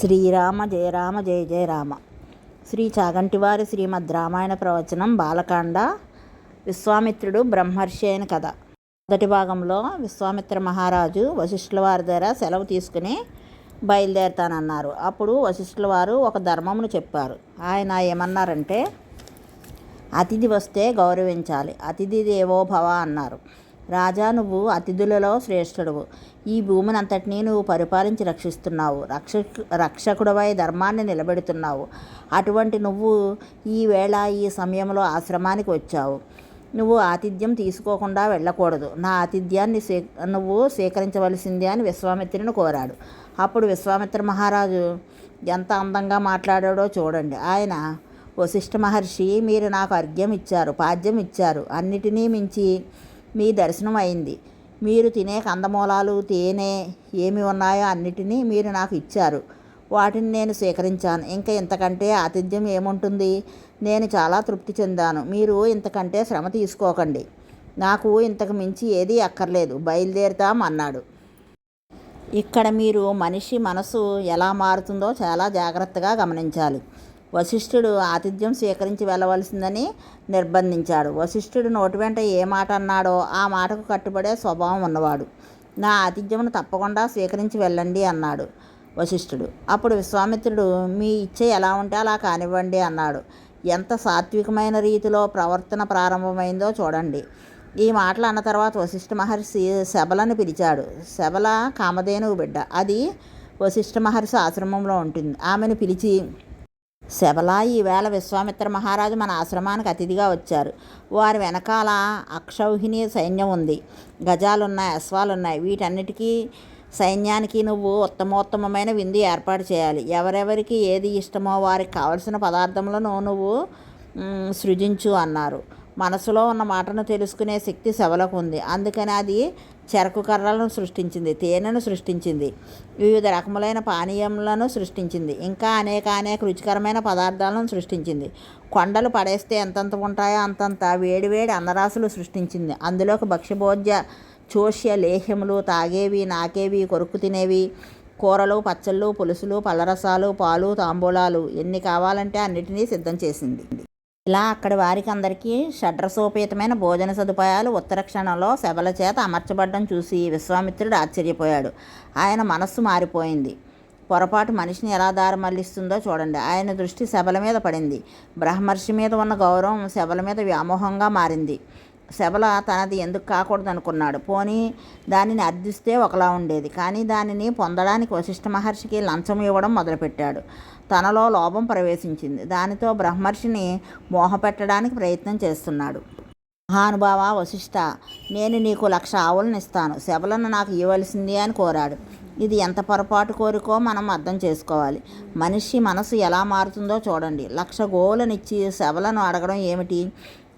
శ్రీరామ జయ రామ జయ జయ రామ. శ్రీ చాగంటివారి శ్రీమద్ రామాయణ ప్రవచనం బాలకాండ విశ్వామిత్రుడు బ్రహ్మర్షి అయిన కథ. మొదటి భాగంలో విశ్వామిత్ర మహారాజు వశిష్ఠుల వారి దగ్గర సెలవు తీసుకుని బయలుదేరుతానన్నారు. అప్పుడు వశిష్ఠుల వారు ఒక ధర్మమును చెప్పారు. ఆయన ఏమన్నారంటే అతిథి వస్తే గౌరవించాలి. అతిథి దేవో భవ అన్నారు. రాజా నువ్వు అతిథులలో శ్రేష్ఠుడువు. ఈ భూమిని అంతటినీ నువ్వు పరిపాలించి రక్షిస్తున్నావు. రక్ష రక్షకుడవై ధర్మాన్ని నిలబెడుతున్నావు. అటువంటి నువ్వు ఈవేళ ఈ సమయంలో ఆశ్రమానికి వచ్చావు. నువ్వు ఆతిథ్యం తీసుకోకుండా వెళ్ళకూడదు. నా ఆతిథ్యాన్ని స్వీ నువ్వు స్వీకరించవలసిందే అని విశ్వామిత్రుని కోరాడు. అప్పుడు విశ్వామిత్ర మహారాజు ఎంత అందంగా మాట్లాడాడో చూడండి. ఆయన వశిష్ఠ మహర్షి మీరు నాకు అర్ఘ్యం ఇచ్చారు పాద్యం ఇచ్చారు అన్నిటినీ మించి మీ దర్శనం అయింది మీరు తినే కందమూలాలు తేనె ఏమి ఉన్నాయో అన్నిటినీ మీరు నాకు ఇచ్చారు. వాటిని నేను స్వీకరించాను ఇంకా ఇంతకంటే ఆతిథ్యం ఏముంటుంది? నేను చాలా తృప్తి చెందాను. మీరు ఇంతకంటే శ్రమ తీసుకోకండి. నాకు ఇంతకు మించి ఏదీ అక్కర్లేదు. బయలుదేరుతాం అన్నాడు. ఇక్కడ మీరు మనిషి మనసు ఎలా మారుతుందో చాలా జాగ్రత్తగా గమనించాలి. వశిష్ఠుడు ఆతిథ్యం స్వీకరించి వెళ్ళవలసిందని నిర్బంధించాడు. వశిష్ఠుడు నోటి వెంట ఏ మాట అన్నాడో ఆ మాటకు కట్టుబడే స్వభావం ఉన్నవాడు. నా ఆతిథ్యమును తప్పకుండా స్వీకరించి వెళ్ళండి అన్నాడు వశిష్ఠుడు. అప్పుడు విశ్వామిత్రుడు మీ ఇచ్చే ఎలా ఉంటే అలా కానివ్వండి అన్నాడు. ఎంత సాత్వికమైన రీతిలో ప్రవర్తన ప్రారంభమైందో చూడండి. ఈ మాటలు అన్న తర్వాత వశిష్ఠ మహర్షి శబలను పిలిచాడు. శబల కామధేనువు బిడ్డ. అది వశిష్ఠ మహర్షి ఆశ్రమంలో ఉంటుంది. ఆమెను పిలిచి శబల ఈవేళ విశ్వామిత్ర మహారాజు మన ఆశ్రమానికి అతిథిగా వచ్చారు. వారి వెనకాల అక్షౌహిణి సైన్యం ఉంది. గజాలున్నాయి అశ్వాలున్నాయి. వీటన్నిటికీ సైన్యానికి నువ్వు ఉత్తమోత్తమమైన విందు ఏర్పాటు చేయాలి. ఎవరెవరికి ఏది ఇష్టమో వారికి కావలసిన పదార్థములను నువ్వు సృజించు అన్నారు. మనసులో ఉన్న మాటను తెలుసుకునే శక్తి శవలకు ఉంది. అందుకని అది చెరకు కర్రలను సృష్టించింది తేనెను సృష్టించింది వివిధ రకములైన పానీయములను సృష్టించింది ఇంకా అనేక అనేక రుచికరమైన పదార్థాలను సృష్టించింది. కొండలు పడేస్తే ఎంతంత ఉంటాయో అంతంత వేడివేడి అన్నరాసులు సృష్టించింది. అందులోకి భక్ష్యభోజ్య చోష్య లేహ్యములు తాగేవి నాకేవి కొరుకు తినేవి కూరలు పచ్చళ్ళు పులుసులు పళ్ళరసాలు పాలు తాంబూలాలు ఎన్ని కావాలంటే అన్నిటినీ సిద్ధం చేసింది. ఇలా అక్కడి వారికి అందరికీ షడ్రసోపేతమైన భోజన సదుపాయాలు ఉత్తర క్షణంలో శబల చేత అమర్చబడ్డం చూసి విశ్వామిత్రుడు ఆశ్చర్యపోయాడు. ఆయన మనస్సు మారిపోయింది. పొరపాటు మనిషిని ఎలా దారి మళ్ళిస్తుందో చూడండి. ఆయన దృష్టి శబల మీద పడింది. బ్రహ్మర్షి మీద ఉన్న గౌరవం శబల మీద వ్యామోహంగా మారింది. శబల తనది ఎందుకు కాకూడదు అనుకున్నాడు పోనీ దానిని అర్థిస్తే ఒకలా ఉండేది. కానీ దానిని పొందడానికి వశిష్ఠ మహర్షికి లంచం ఇవ్వడం మొదలుపెట్టాడు. తనలో లోపం ప్రవేశించింది. దానితో బ్రహ్మర్షిని మోహపెట్టడానికి ప్రయత్నం చేస్తున్నాడు. మహానుభావ వశిష్ఠ నేను నీకు లక్ష ఆవులను ఇస్తాను. శబలను నాకు ఇవ్వవలసింది అని కోరాడు. ఇది ఎంత పొరపాటు కోరికో మనం అర్థం చేసుకోవాలి. మనిషి మనసు ఎలా మారుతుందో చూడండి. లక్ష గోవులనిచ్చి శబలను అడగడం ఏమిటి?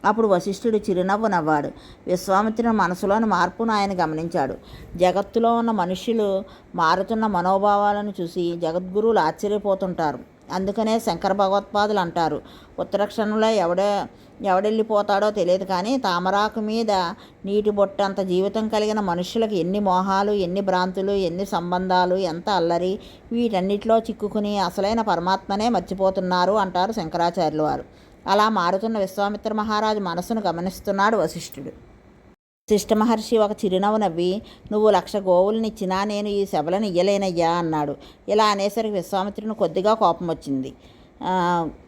అప్పుడు వశిష్ఠుడు చిరునవ్వు నవ్వాడు. విశ్వామిత్రుని మనసులోని మార్పును ఆయన గమనించాడు. జగత్తులో ఉన్న మనుష్యులు మారుతున్న మనోభావాలను చూసి జగద్గురువులు ఆశ్చర్యపోతుంటారు. అందుకనే శంకర భగవత్పాదులు అంటారు ఉత్తరక్షణంలో ఎవడే ఎవడెళ్ళిపోతాడో తెలియదు కానీ తామరాకు మీద నీటి బొట్టంత జీవితం కలిగిన మనుషులకు ఎన్ని మోహాలు ఎన్ని భ్రాంతులు ఎన్ని సంబంధాలు ఎంత అల్లరి వీటన్నిటిలో చిక్కుకుని అసలైన పరమాత్మనే మర్చిపోతున్నారు అంటారు శంకరాచార్యుల వారు. అలా మారుతున్న విశ్వామిత్ర మహారాజు మనసును గమనిస్తున్నాడు వశిష్ఠుడు. శిష్ట మహర్షి ఒక చిరునవ్వు నవ్వి నువ్వు లక్ష గోవులనిచ్చినా నేను ఈ శబలను ఇయ్యలేనయ్యా అన్నాడు. ఇలా అనేసరికి విశ్వామిత్రుని కొద్దిగా కోపం వచ్చింది.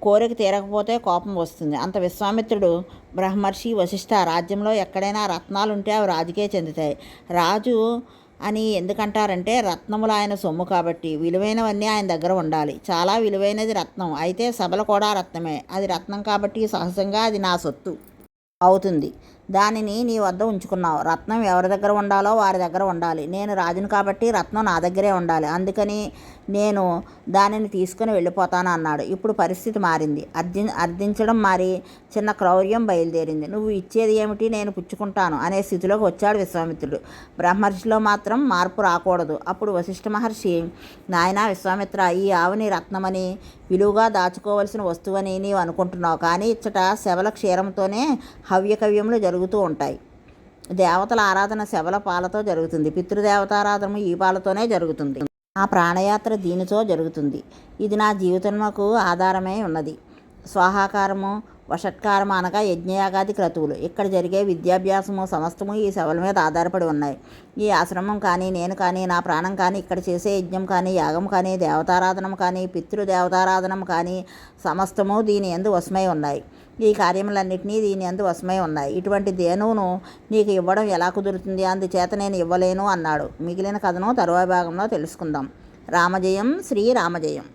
కోరిక తీరకపోతే కోపం వస్తుంది. అంత విశ్వామిత్రుడు బ్రహ్మర్షి వశిష్ఠ రాజ్యంలో ఎక్కడైనా రత్నాలు ఉంటే అవి రాజుకే చెందుతాయి. రాజు అని ఎందుకంటారంటే రత్నములు ఆయన సొమ్ము కాబట్టి విలువైనవన్నీ ఆయన దగ్గర ఉండాలి. చాలా విలువైనది రత్నం. అయితే సభలు కూడా రత్నమే. అది రత్నం కాబట్టి సహజంగా అది నా సొత్తు అవుతుంది. దానిని నీ వద్ద ఉంచుకున్నావు. రత్నం ఎవరి దగ్గర ఉండాలో వారి దగ్గర ఉండాలి. నేను రాజును కాబట్టి రత్నం నా దగ్గరే ఉండాలి. అందుకని నేను దానిని తీసుకుని వెళ్ళిపోతాను అన్నాడు. ఇప్పుడు పరిస్థితి మారింది. అర్థి అర్థించడం మారి చిన్న క్రౌర్యం బయలుదేరింది. నువ్వు ఇచ్చేది ఏమిటి? నేను పుచ్చుకుంటాను అనే స్థితిలోకి వచ్చాడు విశ్వామిత్రుడు. బ్రహ్మర్షిలో మాత్రం మార్పు రాకూడదు. అప్పుడు వశిష్ఠ మహర్షి నాయన విశ్వామిత్ర ఈ ఆవుని రత్నమని విలువగా దాచుకోవలసిన వస్తువని నీవు అనుకుంటున్నావు. కానీ ఇచ్చట శవల క్షీరంతోనే హవ్యకవ్యములు జరుగుతూ ఉంటాయి. దేవతల ఆరాధన శవల పాలతో జరుగుతుంది. పితృదేవతారాధన ఈ పాలతోనే జరుగుతుంది. నా ప్రాణయాత్ర దీనితో జరుగుతుంది. ఇది నా జీవితంకు ఆధారమై ఉన్నది. స్వాహాకారము వషట్కారము అనగా యజ్ఞయాగాది క్రతువులు. ఇక్కడ జరిగే విద్యాభ్యాసము సమస్తము ఈ సభల మీద ఆధారపడి ఉన్నాయి. ఈ ఆశ్రమం కానీ నేను కానీ నా ప్రాణం కానీ ఇక్కడ చేసే యజ్ఞం కానీ యాగం కానీ దేవతారాధనం కానీ పితృదేవతారాధనం కానీ సమస్తము దీని ఎందు వశమై ఉన్నాయి. ఈ కార్యములన్నింటినీ దీని ఎందు వశమై ఉన్నాయి. ఇటువంటి దేనువును నీకు ఇవ్వడం ఎలా కుదురుతుంది? అందుచేత నేను ఇవ్వలేను అన్నాడు. మిగిలిన కథను తరువాయి భాగంలో తెలుసుకుందాం. రామజయం శ్రీ రామజయం